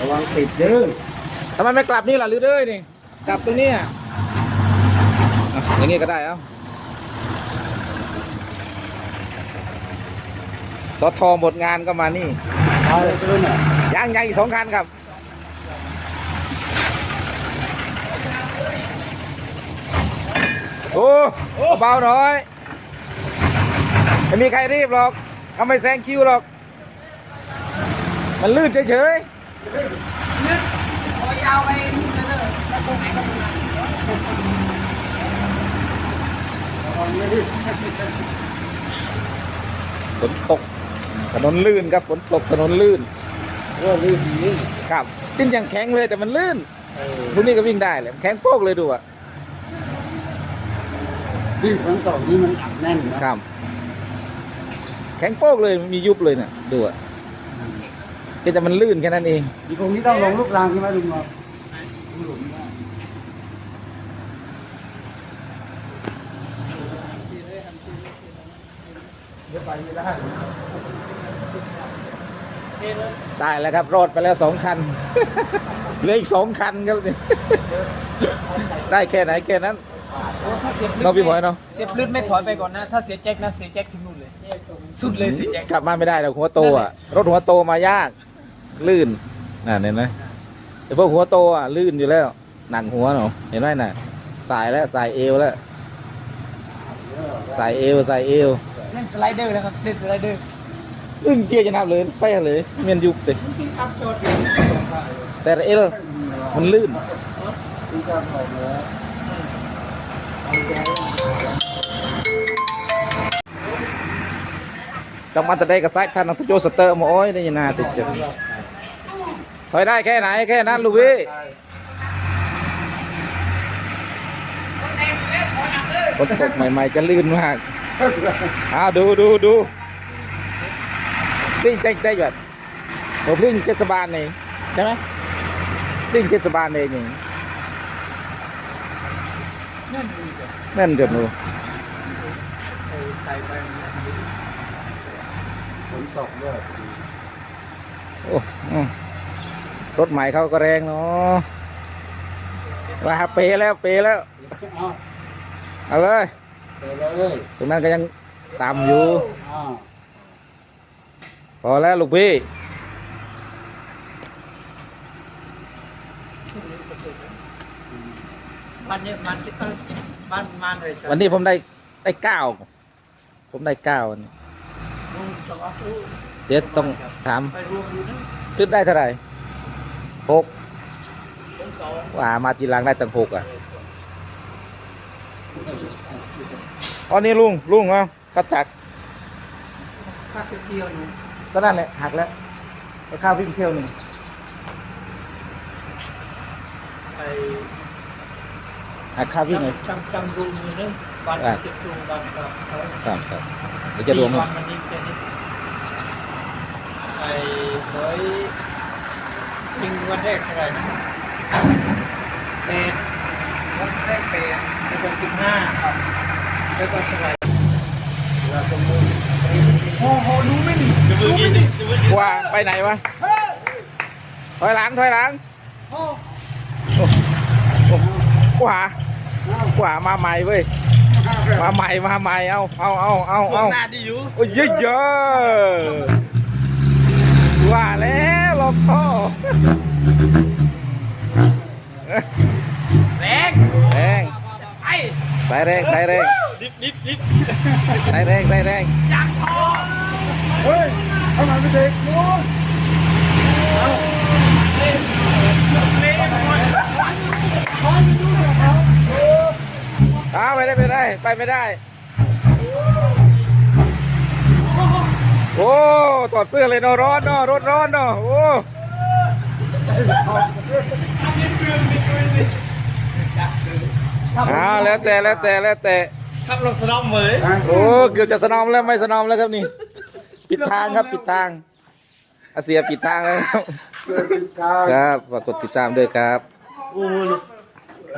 ระวังติดเด้อทำไมไม่กลับนี่ล่ะหรือเด้ยนี่ กลับตรงนี้อะอะอย่างงี้ก็ได้เอ้าสอทอหมดงานก็มานี่เอาเลยตัวน่ะยังยังอีกสองคันครับโอ้เบาหน่อยไม่มีใครรีบหรอกเขาไม่แซงคิวหรอก มันลื่นเฉยๆ ฝนตกถนนลื่นครับฝนตกถนนลื่นว่าลื่นดีครับขึ้นอย่างแข็งเลยแต่มันลื่นเออพวกนี้ก็วิ่งได้เลยแข็งโป๊กเลยดูอะที่ครั้งก่อนนี่มันอัดแน่นนะครับ แข็งโป๊กเลยมียุบเลยเนี่ยดูอะ แต่มันลื่นแค่นั้นเองอีกคนนี้ต้องลงลูกรางใช่ไหมลุงเนาะหลุมนะได้แล้วครับรอดไปแล้วสองคัน เหลืออีกสองคันครับเนี่ยได้แค่ไหนแค่นั้นถ้าเสียบลึกเราพี่หมอยเนาะเสียบลึกไม่ถอยไปก่อนนะ ถ้าเสียแจ็คนะเสียแจ็คถึงนู่นเลย สุดเลยเสียแจ็คขับมาไม่ได้หรอกหัวโตอะ รถหัวโตมายาก ลื่นน่ะเห็นไหมแต่พวกหัวโตอะลื่นอยู่แล้ว หนังหัวเนาะเห็นไหมน่ะ สายแล้วสายเอวแล้ว สายเอวสายเอวเล่นสไลเดอร์แล้วครับเล่นสไลเดอร์อึ้งเกียร์จะนับเลยไปเลยเมียนยุบเลยแต่เอลมันลื่นที่จะบอกเลยจังมันจะได้กระไซท่านนักโยสเตอร์มาโอ้ยได้ยินนาติดจัง ถอยได้แค่ไหนแค่นั้นลูกพี่ฝนตกใหม่ๆจะลื่นมากอ้าวดูดูดูติ้งเจ๊กเจ๊กแบบโอ้พลิ้งเทศบาลนี่ใช่ไหมพลิ้งเทศบาลเองนี่นั่นดีเลยนั่นเดือดหนูไปไปฝนตกด้วยโอ้อืม รถใหม่เขาก็แรงเนาะว่าเปแล้วเปแล้ว เอาเอาเลย ไปเลยตรงนั้นก็ยังต่ำอยู่ อ้าวพอแล้วลูกพี่ มันเนี่ยมันที่ต้องมันมันเลยวันนี้ผมได้ได้เก้า ผมได้เก้าวันนี้ลุงจะเอาตู้เดี๋ยวต้องถามไปรวมดูนะขึ้นได้เท่าไหร่ หกผมสองว่ามาทีหลังได้ตั้งหกอะอ๋อนี่ลุงลุงเหรอก็ตักถ้าไปเที่ยวหนูก็นั่นแหละหักแล้วไปข้าววิ่งเที่ยวหนึ่งไปหักข้าววิ่งเลยจำจำรูมือนึงวันที่จะรวมวันก็เขาครับครับเดี๋ยวจะรวมวันมันนี้จะนี่ไอ้ร้อย ยิงวันแรกเท่าไหร่นะแปดวันแรกแปดแล้วก็สิบห้าครับแล้วก็เท่าไหร่โอ้โหรู้ไหมนี่ดูไหมนี่ว่าไปไหนวะเฮ้ยถอยหลังถอยหลังโอ้โอ้โอ้ขวาขวามาใหม่เว้ยมาใหม่มาใหม่เอาเอาเอาเอาเอาหน้าดีอยู่โอ้ยเยอะเยอะว่าแล้ว ลอกท่อแรงแรงไอ้ใส่แรงใส่แรงดิบดิบดิบใส่แรงใส่แรงจังพอเฮ้ยเอามาไม่เด็กโอ้ยเล่นหมดอ้าวไปได้ไปได้ไปไม่ได้ โอ้ถอดเสื้อเลยเนาะร้อนเนาะรถร้อนเนาะโอ้อ้าวแล้วแต่แล้วแต่แล้วแต่ขับรถสนองเหมยโอ้เกือบจะสนอมแล้วไม่สนอมแล้วครับนี่ ปิดทางครับปิดทางอาเสียปิดทางแล้วครับเกิดเป็นการครับฝากกดติดตามด้วยครับโอ้ย